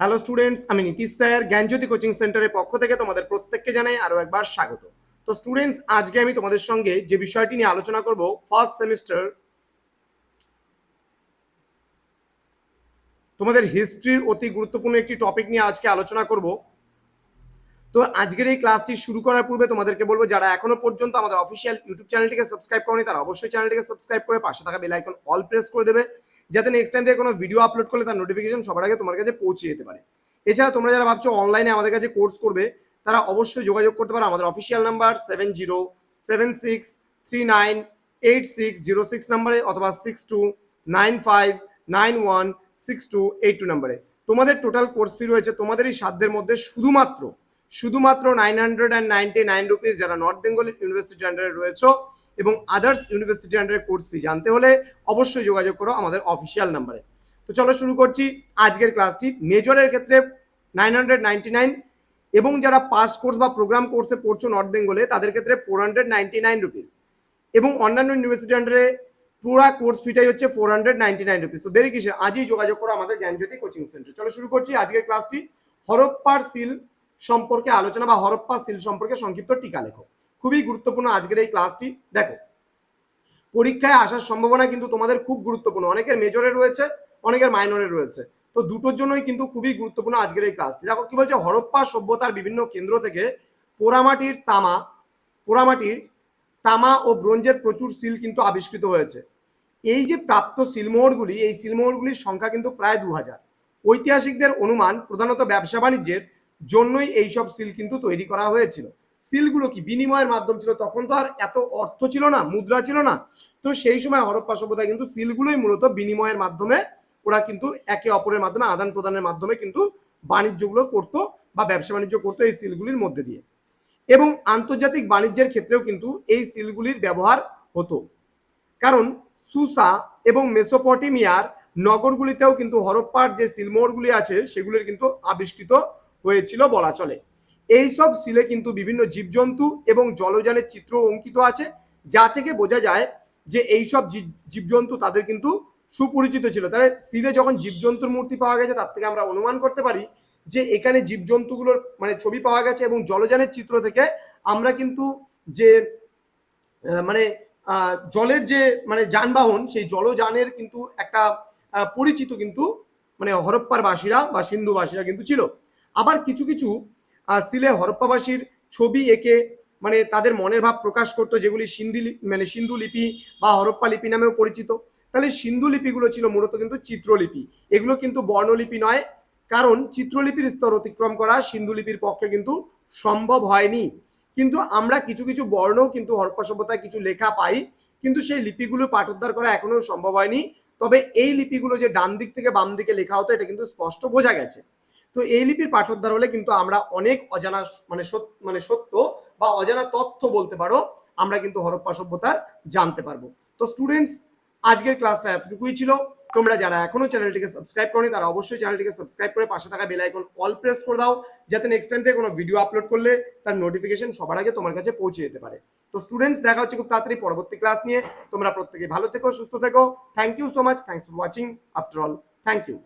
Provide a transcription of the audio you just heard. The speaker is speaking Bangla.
হ্যালো স্টুডেন্টস আমি নীতিশ স্যার, জ্ঞানজ্যোতি কোচিং সেন্টারের পক্ষ থেকে তোমাদের প্রত্যেককে জানাই আরও একবার স্বাগত। তো স্টুডেন্টস আজকে আমি তোমাদের সঙ্গে যে বিষয়টি নিয়ে আলোচনা করব ফার্স্ট সেমিস্টার তোমাদের হিস্ট্রির অতি গুরুত্বপূর্ণ একটি টপিক নিয়ে আজকে আলোচনা করব। তো আজকের এই ক্লাসটি শুরু করার পূর্বে তোমাদেরকে বলব, যারা এখনও পর্যন্ত আমাদের অফিসিয়াল ইউটিউব চ্যানেলটিকে সাবস্ক্রাইব করনি, তারা অবশ্যই চ্যানেলটিকে সাবস্ক্রাইব করে পাশে থাকা বেল আইকন অল প্রেস করে দেবে। যাতে নেক্সট টাইম থেকে কোনো ভিডিও আপলোড করলে তার নোটিফিকেশন সবার আগে তোমার কাছে পৌঁছে যেতে পারে। এছাড়া তোমরা যারা ভাবছ অনলাইনে আমাদের কাছে কোর্স করবে, তারা অবশ্যই যোগাযোগ করতে পারো। আমাদের official number seven zero seven six three nine eight six zero six নাম্বারে অথবা six two nine five nine one six two eight two নাম্বারে তোমাদের টোটাল কোর্স ফি রয়েছে তোমাদের এই সাধ্যের মধ্যে শুধুমাত্র শুধুমাত্র nine hundred and ninety nine rupees যারা নর্থ বেঙ্গল ইউনিভার্সিটি আন্ডারে রয়েছে এবং আদার্স ইউনিভার্সিটি আন্ডারে কোর্স ফি জানতে হলে অবশ্যই যোগাযোগ করো আমাদের অফিসিয়াল নাম্বারে তো চলো শুরু করছি আজকের ক্লাসটি মেজরের ক্ষেত্রে নাইন হান্ড্রেড নাইন এবং যারা পাস কোর্স বা প্রোগ্রাম কোর্সে পড়ছো নর্থ বেঙ্গলে তাদের ক্ষেত্রে ফোর হান্ড্রেড নাইন রুপিস এবং অন্যান্য ইউনিভার্সিটি আন্ডারে পুরা কোর্স ফিটাই হচ্ছে four hundred ninety nine rupees তো দেরি কিসে আজই যোগাযোগ করো আমাদের জ্ঞানজ্যোতি কোচিং সেন্টার চলো শুরু করছি আজকের ক্লাসটি হরপ্পার সিল সম্পর্কে আলোচনা বা হরপ্পা সিল সম্পর্কে সংক্ষিপ্ত টিকা লেখো। খুবই গুরুত্বপূর্ণ আজকের এই ক্লাসটি দেখো, পরীক্ষায় আসার সম্ভাবনা কিন্তু তোমাদের খুব গুরুত্বপূর্ণ। অনেকের মেজরে রয়েছে, অনেকের মাইনরে রয়েছে। তো দুটোর জন্যই কিন্তু খুবই গুরুত্বপূর্ণ আজকের এই ক্লাসটি দেখো, কি বলছে? হরপ্পা সভ্যতার বিভিন্ন কেন্দ্র থেকে পোড়ামাটির তামা পোড়ামাটির তামা ও ব্রোঞ্জের প্রচুর সিল কিন্তু আবিষ্কৃত হয়েছে। এই যে প্রাপ্ত সিলমোহরগুলি, এই সিলমোহরগুলির সংখ্যা কিন্তু প্রায় দু হাজার ঐতিহাসিকদের অনুমান প্রধানত ব্যবসা বাণিজ্যের জন্যই এইসব সিল কিন্তু তৈরি করা হয়েছিল। সিলগুলো কি বিনিময়ের মাধ্যম ছিল? তখন তো আর এত অর্থ ছিল না, মুদ্রা ছিল না। তো সেই সময় হরপ্পা সভ্যতায় কিন্তু সিলগুলোই মূলত বিনিময়ের মাধ্যমে ওরা কিন্তু একে অপরের মাধ্যমে, আদান প্রদানের মাধ্যমে কিন্তু বাণিজ্যগুলো করতো বা ব্যবসা বাণিজ্য করতো এই সিলগুলির মধ্যে দিয়ে। এবং আন্তর্জাতিক বাণিজ্যের ক্ষেত্রেও কিন্তু এই সিলগুলির ব্যবহার হতো। কারণ সুসা এবং মেসোপটেমিয়ার নগরগুলিতেও কিন্তু হরপ্পার যে সিলমোহরগুলি আছে, সেগুলির কিন্তু আবিষ্কৃত হয়েছিল বলা চলে। এই সব সিলে কিন্তু বিভিন্ন জীবজন্তু এবং জলযানের চিত্র অঙ্কিত আছে, যা থেকে বোঝা যায় যে এই সব জীবজন্তু তাদের কিন্তু সুপরিচিত ছিল। তাহলে শিলে যখন জীবজন্তুর মূর্তি পাওয়া গেছে, তার থেকে আমরা অনুমান করতে পারি যে এখানে জীবজন্তুগুলোর মানে ছবি পাওয়া গেছে এবং জলযানের চিত্র থেকে আমরা কিন্তু যে মানে জলের যে মানে যানবাহন, সেই জলযানের কিন্তু একটা পরিচিত কিন্তু মানে হরপ্পার বাসীরা বা সিন্ধুবাসীরা কিন্তু ছিল। আবার কিছু কিছু সিলে হরপ্পাবাসীর ছবি এঁকে মানে তাদের মনের ভাব প্রকাশ করতো, যেগুলি সিন্ধি মানে সিন্ধু লিপি বা হরপ্পা লিপি নামেও পরিচিত। তাহলে সিন্ধু লিপিগুলো ছিল মূলত কিন্তু চিত্রলিপি। এগুলো কিন্তু বর্ণলিপি নয়, কারণ চিত্রলিপির স্তর অতিক্রম করা সিন্ধু লিপির পক্ষে কিন্তু সম্ভব হয়নি। কিন্তু আমরা কিছু কিছু বর্ণও কিন্তু হরপ্পা সভ্যতায় কিছু লেখা পাই, কিন্তু সেই লিপিগুলো পাঠোদ্ধার করা এখনও সম্ভব হয়নি। তবে এই লিপিগুলো যে ডান দিক থেকে বাম দিকে লেখা হতো, এটা কিন্তু স্পষ্ট বোঝা গেছে। তো এই লিপির পাঠোদ্ধার হলে কিন্তু আমরা অনেক অজানা মানে মানে সত্য বা অজানা তথ্য বলতে পারো, আমরা কিন্তু হরপ্পা সভ্যতার জানতে পারব। তো স্টুডেন্টস আজকের ক্লাসটা এতটুকুই ছিল। তোমরা যারা এখনও চ্যানেলটিকে সাবস্ক্রাইব করনি, তারা অবশ্যই চ্যানেলটিকে সাবস্ক্রাইব করে পাশে থাকা বেল আইকন অল প্রেস করে দাও, যাতে নেক্সট টাইম থেকে কোনো ভিডিও আপলোড করলে তার নোটিফিকেশন সবার আগে তোমার কাছে পৌঁছে যেতে পারে। তো স্টুডেন্টস দেখা হচ্ছে খুব তাড়াতাড়ি পরবর্তী ক্লাস নিয়ে। তোমরা প্রত্যেকে ভালো থেকো, সুস্থ থেকো। Thank you so much thanks for watching after all thank you